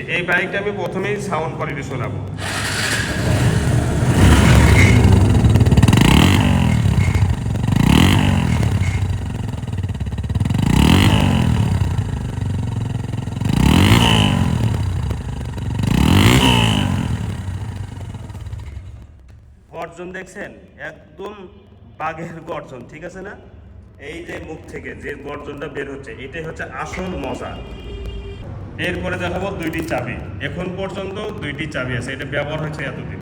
যে এই বাইকটা আমি প্রথমেই সাউন্ড কোয়ালিটি শোনাবো। গর্জন দেখছেন? একদম বাঘের গর্জন, ঠিক আছে না? এই যে মুখ থেকে যে গর্জনটা বের হচ্ছে, এটাই হচ্ছে আসল মজা। এরপরে দেখাবো দুইটি চাবি। এখন পর্যন্ত দুইটি চাবি আছে। এটা ব্যবহার হয়েছে এতদিন।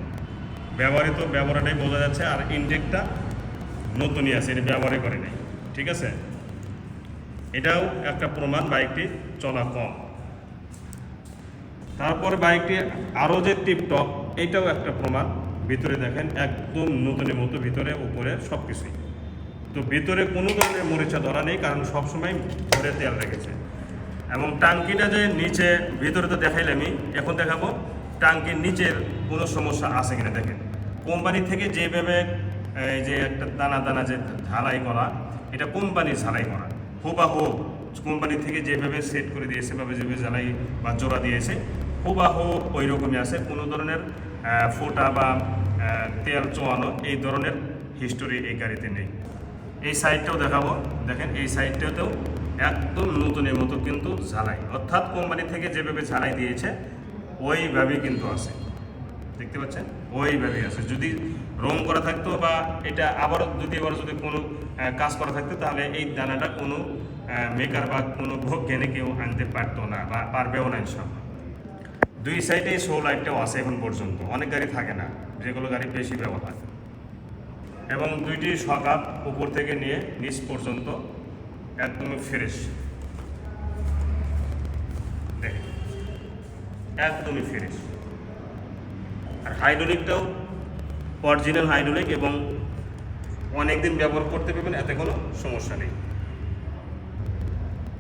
ব্যবহৃত ব্যবহারটাই বোঝা যাচ্ছে আর ইনটেকটা নতুনই আছে, এটা ব্যবহারই করে নাই। ঠিক আছে? এটাও একটা প্রমাণ বাইকটি চলা কম। তারপর বাইকটি আরও যে টিপটপ, এটাও একটা প্রমাণ। ভিতরে দেখেন, একদম নতুনের মতো ভিতরে, উপরে সব কিছুই তো ভিতরে কোনো ধরনের মরিচা ধরা নেই, কারণ সবসময় ভরে তেল রেখেছে। এবং টাঙ্কিটা যে নিচে, ভিতরে তো দেখাইলামই, এখন দেখাবো। টাঙ্কির নিচের কোনো সমস্যা আছে কিনা দেখেন। কোম্পানি থেকে যেভাবে, এই যে একটা দানা দানা যে ঢালাই করা, এটা কোম্পানির ঝালাই করা। হুবাহু কোম্পানি থেকে যেভাবে সেট করে দিয়েছে বা যেভাবে ঝালাই বা জোড়া দিয়েছে, হুবাহু ওই রকমই আছে। কোনো ধরনের ফোটা বা তেল চোয়ানো এই ধরনের হিস্টোরি এই গাড়িতে নেই। এই সাইডটাও দেখাবো। দেখেন এই সাইডটাতেও একদম নতুনের মতো কিন্তু ঝালাই। অর্থাৎ কোম্পানি থেকে যেভাবে ঝালাই দিয়েছে ওইভাবেই কিন্তু আছে। দেখতে পাচ্ছেন? ওইভাবেই আছে। যদি রং করা থাকতো বা এটা আবারও দ্বিতীয়বার যদি কোনো কাজ করা থাকতো, তাহলে এই দানাটা কোনো মেকার বা কোনো ভোগ জ্ঞানে কেউ আনতে পারতো না বা পারবেও না ইনশাল্লাহ দুই সাইডে শো লাইটটাও আছে এখন পর্যন্ত। অনেক গাড়ি থাকে না, যেগুলো গাড়ি বেশি ব্যবহার। এবং দুইটি সকাপ উপর থেকে নিয়ে নিচ পর্যন্ত একদমই ফ্রেশ। একদমই ফ্রেশ। আর হাইড্রোলিকটাও অরিজিনাল হাইড্রোলিক এবং অনেকদিন ব্যবহার করতে পারবেন, এতে কোনো সমস্যা নেই।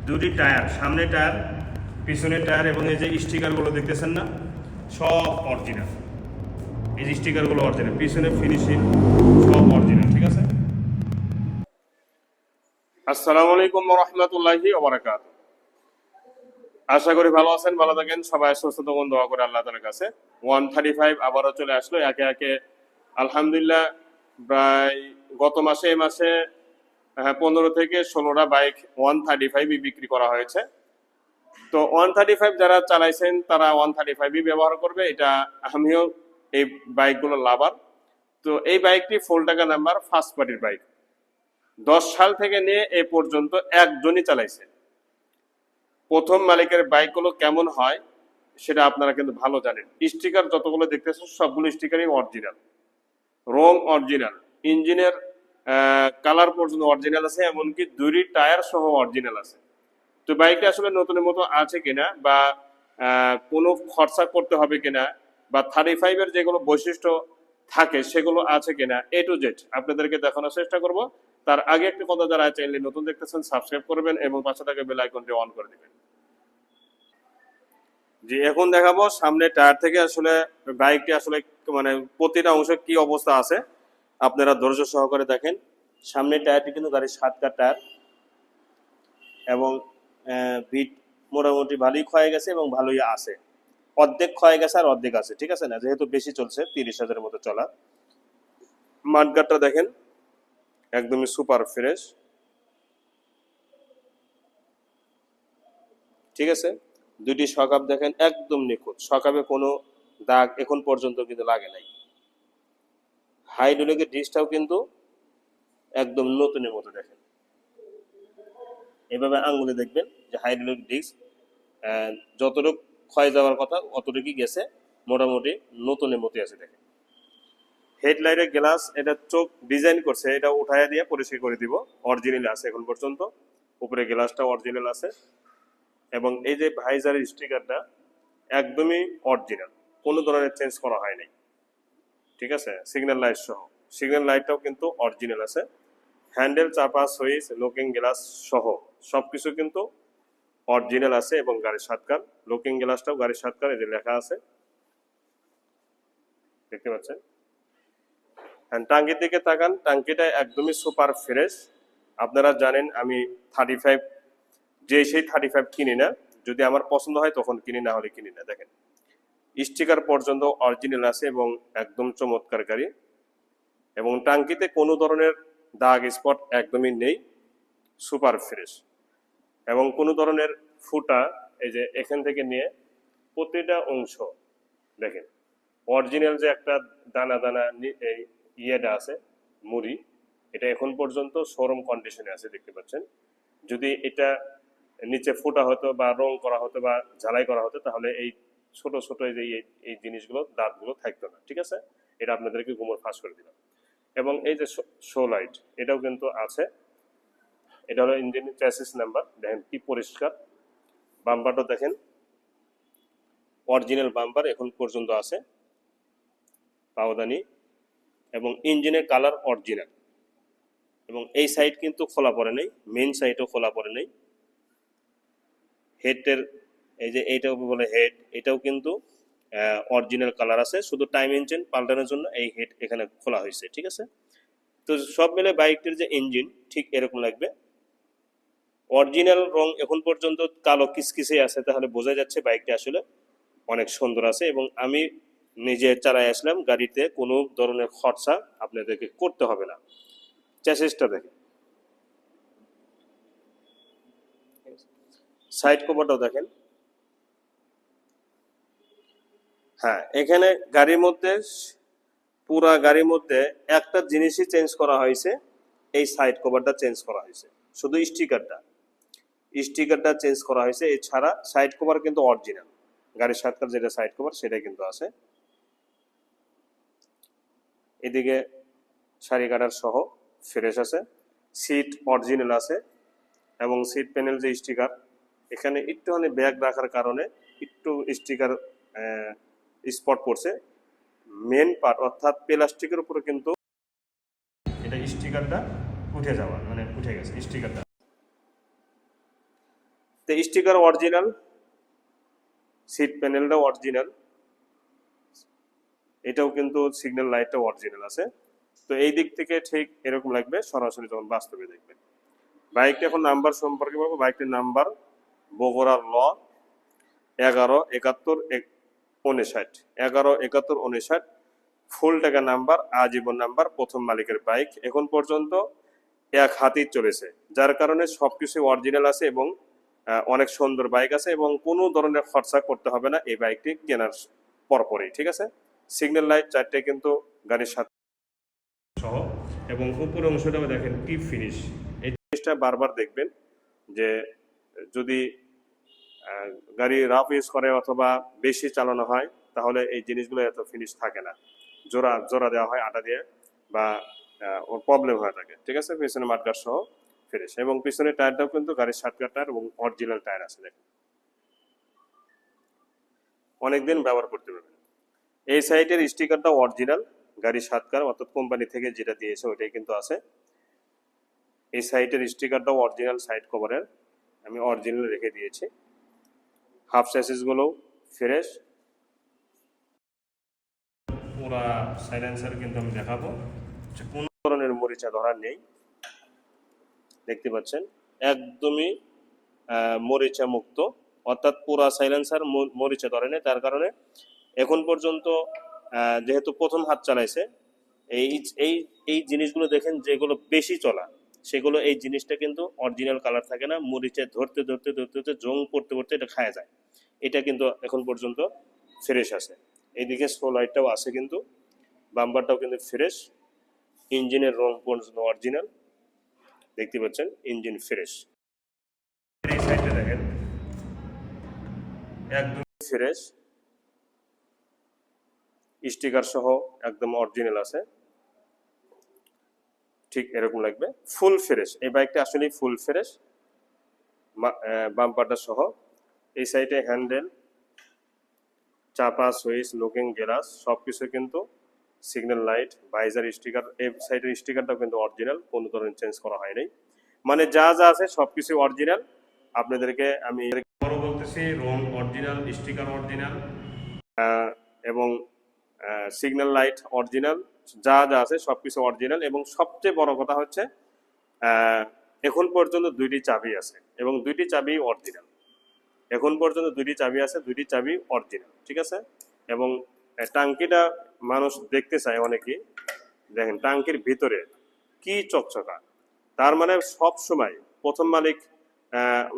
দুটি টায়ার, সামনে টায়ার পিছনের টায়ার এবং এই যে স্টিকারগুলো দেখতেছেন না, সব অরিজিনাল। এই যে স্টিকারগুলো অরিজিনাল, পিছনে ফিনিশিং সব অরিজিনাল, ঠিক আছে? আসসালামু আলাইকুম রহমতুল্লাহি আশা করি ভালো আছেন, ভালো থাকেন। সবাই সুস্থ থাকুন দোয়া করে আল্লাহ তালার কাছে। ওয়ান থার্টি ফাইভ আবারও চলে আসলো, একে একে আলহামদুলিল্লাহ প্রায় গত মাসে, এই মাসে হ্যাঁ পনেরো থেকে ষোলোটা বাইক ওয়ান থার্টি ফাইভই বিক্রি করা হয়েছে। তো ওয়ান থার্টি ফাইভ যারা চালাইছেন, তারা ওয়ান থার্টি ফাইভই ব্যবহার করবে। এটা আমিও এই বাইকগুলো লাভার। তো এই বাইকটি ফুল টাকা নাম্বার ফার্স্ট পার্টির বাইক। দশ সাল থেকে নিয়ে এ পর্যন্ত একজনই চালাইছে। প্রথম মালিকের বাইকগুলো কেমন হয় সেটা আপনারা কিন্তু ভালো জানেন। স্টিকার যতগুলো দেখতেছেন, সবগুলো স্টিকারই অরিজিনাল রং অরিজিনাল ইঞ্জিনের কালার পর্যন্ত অরিজিনাল আছে, এমনকি দুই টায়ার সহ অরিজিনাল আছে। তো বাইকটা আসলে নতুনের মতো আছে কিনা বা কোনো খরচা করতে হবে কিনা বা থার্টি ফাইভের যেগুলো বৈশিষ্ট্য থাকে সেগুলো আছে কিনা এ টু জেড আপনাদেরকে দেখানোর চেষ্টা করব। তার আগে একটি কথা যারা চাইলে নতুন দেখতেছেন সাবস্ক্রাইব করবেন এবং পাশে থাকা বেল আইকনটি অন করে দিবেন। জি, এখন দেখাবো সামনে টায়ার থেকে আসলে বাইকটি আসলে মানে প্রতিটা অংশে কি অবস্থা আছে। আপনারা ধৈর্য সহকারে দেখেন, সামনে টায়ারটি কিন্তু গাড়ির সাতটা টায়ার এবং ভিট মোটামুটি ভালোই ক্ষয়ে গেছে এবং ভালোই আছে। অর্ধেক ক্ষয়ে গেছে আর অর্ধেক আছে, ঠিক আছে না? যেহেতু বেশি চলছে, তিরিশ হাজারের মতো চলা। মাঠগাটটা দেখেন একদমই সুপার ফ্রেশ। ঠিক আছে? দুটি সকাপ দেখেন, একদম নিখুঁত। সকাপে কোনো দাগ এখন পর্যন্ত কিন্তু লাগে নাই। হাইড্রোলিকের ডিসটাও কিন্তু একদম নতুনের মতো দেখেন। এভাবে আঙ্গুলে দেখবেন যে হাইড্রোলিক ডিস্ক যতটুকু ক্ষয় যাওয়ার কথা অতটুকুই গেছে, মোটামুটি নতুনের মতো আছে দেখেন। হেডলাইটের গ্লাস, এটা চোখ ডিজাইন করছে, এটা উঠায় দিয়ে পরিষ্কার করে দিব। অরিজিনাল আছে এখন পর্যন্ত। উপরে গ্লাসটা অরিজিনাল আছে। এবং এই যে ভাইজারের স্টিকারটা একদমই অরিজিনাল কোনো ধরনের চেঞ্জ করা হয় নাই। ঠিক আছে? সিগন্যাল লাইট সহ। সিগন্যাল লাইটটাও কিন্তু অরিজিনাল আছে। হ্যান্ডেল চাপা সুইচ লুকিং গ্লাস সহ। সবকিছু কিন্তু অরিজিনাল আছে এবং গাড়ির সাতকার লুকিং গ্লাসটাও গাড়ির সাতকার যে লেখা আছে। দেখতে পাচ্ছেন? টাঙ্কির দিকে তাকান, টাঙ্কিটা একদমই সুপার ফ্রেশ আপনারা জানেন আমি থার্টি ফাইভ যে সেই থার্টি ফাইভ কিনি না, যদি আমার পছন্দ হয় তখন কিনি, না হলে কিনি না, দেখেন। স্টিকার পর্যন্ত অরিজিনাল আছে এবং একদম চমৎকার গাড়ি এবং টাঙ্কিতে কোনো ধরনের দাগ স্পট একদমই নেই সুপার ফ্রেশ এবং কোনো ধরনের ফুটা, এই যে এখান থেকে নিয়ে প্রতিটা অংশ, দেখেন। অরিজিনাল যে একটা দানা দানা এই ইয়েটা আছে, মুড়ি। এটা এখন পর্যন্ত শোরুম কন্ডিশনে আছে, দেখতে পাচ্ছেন। যদি এটা নিচে ফোটা হতো বা রং করা হতো বা ঝালাই করা হতো, তাহলে এই ছোট ছোট যে এই- এই জিনিসগুলো, দাঁতগুলো থাকতো না, ঠিক আছে? এটা আপনাদেরকে গুমর ফাঁস করে দিলাম। এবং এই যে শো লাইট, এটাও কিন্তু আছে। এটা হলো ইঞ্জিন চ্যাসিস নাম্বার দেখেন কি পরিষ্কার। বাম্পারটা দেখেন। অরিজিনাল বাম্পার এখন পর্যন্ত আছে। পাওদানি এবং ইঞ্জিনের কালার অরিজিনাল। এবং এই সাইড কিন্তু খোলা পড়ে নেই মেন সাইডও খোলা পড়ে নেই। হেডের এই যে এইটাও বলে হেড এটাও কিন্তু অরিজিনাল কালার আছে। শুধু টাইম ইঞ্জিন পাল্টানোর জন্য এই হেড এখানে খোলা হয়েছে, ঠিক আছে? তো সব মিলে বাইকটির যে ইঞ্জিন ঠিক এরকম লাগবে। অরিজিনাল রং এখন পর্যন্ত কালো কিসকিসে আছে, তাহলে বোঝা যাচ্ছে বাইকটি আসলে অনেক সুন্দর আছে। এবং আমি নিজে চালাই আসলাম গাড়িতে, কোনো ধরনের খরচা আপনাদেরকে করতে হবে না। চ্যাসিসটা দেখেন। সাইড কভারটাও দেখেন। হ্যাঁ এখানে গাড়ির মধ্যে, পুরা গাড়ির মধ্যে একটা জিনিসই চেঞ্জ করা হয়েছে, এই সাইড কভারটা চেঞ্জ করা হয়েছে। শুধু স্টিকারটা। স্টিকারটা চেঞ্জ করা হয়েছে, এছাড়া সাইড কভার কিন্তু অরিজিনাল। গাড়ির সাতকার যেটা সাইড কভার, সেটাই কিন্তু আছে। এদিকে শাড়ি কাটার সহ ফ্রেশ আছে সিট অরিজিনাল আছে এবং সিট প্যানেল যে স্টিকার এখানে একটুখানি ব্যাগ রাখার কারণে একটু স্টিকার স্পট পড়ছে। মেন পার্ট অর্থাৎ প্লাস্টিকের উপরে কিন্তু এটা স্টিকারটা উঠে যাওয়া মানে উঠে গেছে স্টিকারটা তো স্টিকার অরিজিনাল সিট প্যানেলটা অরিজিনাল এটাও কিন্তু সিগন্যাল লাইটটা অরিজিনাল আছে। তো এই দিক থেকে ঠিক এরকম লাগবে, সরাসরি যখন বাস্তবে দেখবে। বাইকটা এখন নাম্বার সম্পর্কে বলব, বাইকটির নাম্বার বগুড়ার ল এগারো, একাত্তর, এক- উনষাট। এগারো, একাত্তর, উনষাট ফুল টাকা নাম্বার আজীবন নাম্বার প্রথম মালিকের বাইক এখন পর্যন্ত এক হাতেই চলেছে, যার কারণে সব সবকিছু অরিজিনাল আছে এবং অনেক সুন্দর বাইক আছে এবং কোনো ধরনের খরচা করতে হবে না, এই বাইকটি কেনার পরপরই, ঠিক আছে? সিগন্যাল লাইট চারটে কিন্তু গাড়ির সাথে। সহ, এবং উপর অংশটা দেখেন কি ফিনিশ এই জিনিসটা বারবার দেখবেন যে যদি গাড়ি রাফ ইউজ করে অথবা বেশি চালানো হয়, তাহলে এই জিনিসগুলো এত ফিনিশ থাকে না। জোড়া জোড়া দেওয়া হয় আটা দিয়ে বা ওর প্রবলেম হয়ে থাকে। ঠিক আছে? পিছনে মাঠগার সহ ফিনিশ এবং পিছনের টায়ারটাও কিন্তু গাড়ির সাতকার টায়ার এবং অরিজিনাল টায়ার আছে দেখেন। অনেকদিন ব্যবহার করতে পারবেন। এই সাইটের স্টিকারটা অরিজিনাল গাড়ি সাতকার অর্থাৎ কোম্পানি থেকে যেটা দিয়েছে ওইটাই কিন্তু আছে। এই সাইটের স্টিকারটাও অরিজিনাল সাইড কভারের, আমি অরিজিনাল রেখে দিয়েছি। হাফগুলো ফ্রেশ। পুরা সাইলেন্সার কিন্তু আমি দেখাবো। কোনো ধরনের মরিচা ধরা নেই। দেখতে পাচ্ছেন? একদমই মরিচা মুক্ত। অর্থাৎ পুরা সাইলেন্সার মরিচা ধরে নেই তার কারণে এখন পর্যন্ত যেহেতু প্রথম হাত চালাইছে, এই এই এই জিনিসগুলো দেখেন যেগুলো বেশি চলা, সেগুলো এই জিনিসটা কিন্তু অরিজিনাল কালার থাকে না, মরিচে ধরতে ধরতে ধরতে ধরতে, জং পড়তে পড়তে এটা খায়া যায়। এটা কিন্তু এখন পর্যন্ত ফ্রেশ আছে। এইদিকে স্লো লাইটটাও আছে কিন্তু বাম্বারটাও কিন্তু ফ্রেশ ইঞ্জিনের রং পর্যন্ত অরিজিনাল দেখতে পাচ্ছেন, ইঞ্জিন ফ্রেশ দেখেন ফ্রেশ স্টিকার সহ একদম অরিজিনাল আছে। ঠিক এরকম লাগবে। ফুল ফ্রেশ এই বাইকটা আসলে ফুল ফ্রেশ বাম্পারটা সহ। এই সাইডে হ্যান্ডেল চাপা সুইচ লুকিং গ্লাস সব কিছু কিন্তু সিগন্যাল লাইট বাইজার স্টিকার এই সাইডের স্টিকারটাও কিন্তু অরিজিনাল কোনো ধরনের চেঞ্জ করা হয়নি মানে যা যা আছে সব কিছু অরিজিনাল আপনাদেরকে আমি বলতেছি রং অরিজিনাল স্টিকার অরিজিনাল এবং সিগন্যাল লাইট অরিজিনাল যা যা আছে সব কিছু অরিজিনাল এবং সবচেয়ে বড় কথা হচ্ছে এখন পর্যন্ত দুইটি চাবি আছে এবং দুইটি চাবি অরিজিনাল এখন পর্যন্ত দুইটি চাবি আছে, দুইটি চাবি অরিজিনাল ঠিক আছে? এবং টাঙ্কিটা মানুষ দেখতে চায় অনেকেই। দেখেন, টাঙ্কির ভিতরে কি চকচকা। তার মানে সব সময় প্রথম মালিক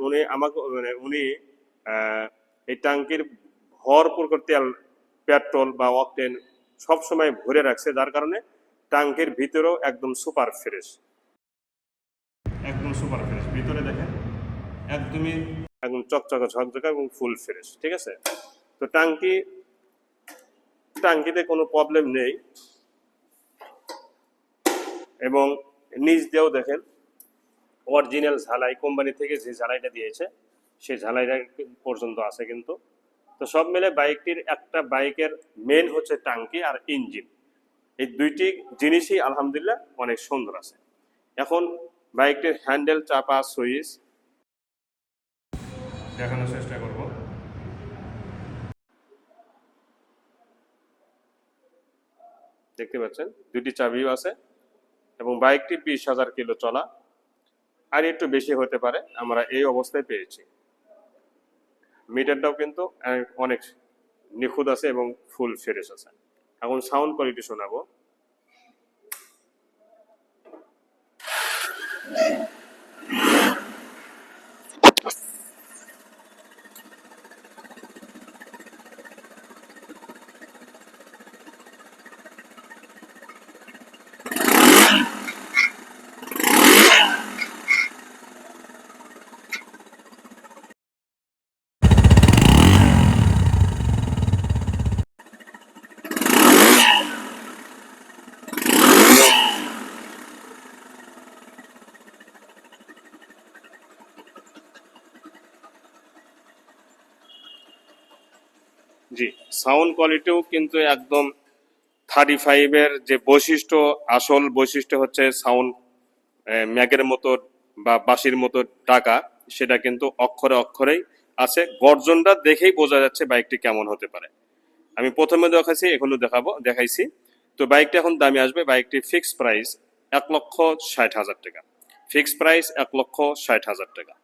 উনি আমাকে মানে উনি এই টাঙ্কির ভরপুর করে তেল পেট্রোল বা অকটেন সবসময় ভরে রাখছে যার কারণে টাঙ্কির ভিতরেও একদম সুপার ফ্রেশ। একদম সুপার ফ্রেশ। ভিতরে দেখেন একদমই একদম চকচকা ঝকঝকা এবং ফুল ফ্রেশ ঠিক আছে? তো টাঙ্কি টাঙ্কিতে কোনো প্রবলেম নেই। এবং নিচ দিয়েও দেখেন অরিজিনাল ঝালাই কোম্পানি থেকে যে ঝালাইটা দিয়েছে সেই ঝালাইটা পর্যন্ত আছে কিন্তু। তো সব মিলে বাইকটির একটা বাইকের মেন হচ্ছে টাঙ্কি আর ইঞ্জিন। এই দুইটি জিনিসই আলহামদুলিল্লাহ অনেক সুন্দর আছে। এখন বাইকটির হ্যান্ডেল চাপা সুইচ। দেখানোর চেষ্টা করব। দেখতে পাচ্ছেন দুটি চাবিও আছে এবং বাইকটি বিশ হাজার কিলো চলা। আর একটু বেশি হতে পারে আমরা এই অবস্থায় পেয়েছি। মিটারটাও কিন্তু অনেক- নিখুঁত আছে এবং ফুল ফ্রেশ আছে। এখন সাউন্ড কোয়ালিটি শোনাবো। জি সাউন্ড কোয়ালিটিও কিন্তু একদম থার্টি ফাইভের যে বৈশিষ্ট্য, আসল বৈশিষ্ট্য হচ্ছে সাউন্ড ম্যাগের মতো বা বাঁশির মতো টাকা সেটা কিন্তু অক্ষরে অক্ষরেই আছে। গর্জনটা দেখেই বোঝা যাচ্ছে বাইকটি কেমন হতে পারে। আমি প্রথমে দেখাইছি এখনও দেখাবো, দেখাইছি। তো বাইকটা এখন দামি আসবে, বাইকটি ফিক্স প্রাইস এক লক্ষ ষাট হাজার টাকা। ফিক্স প্রাইস এক লক্ষ ষাট হাজার টাকা।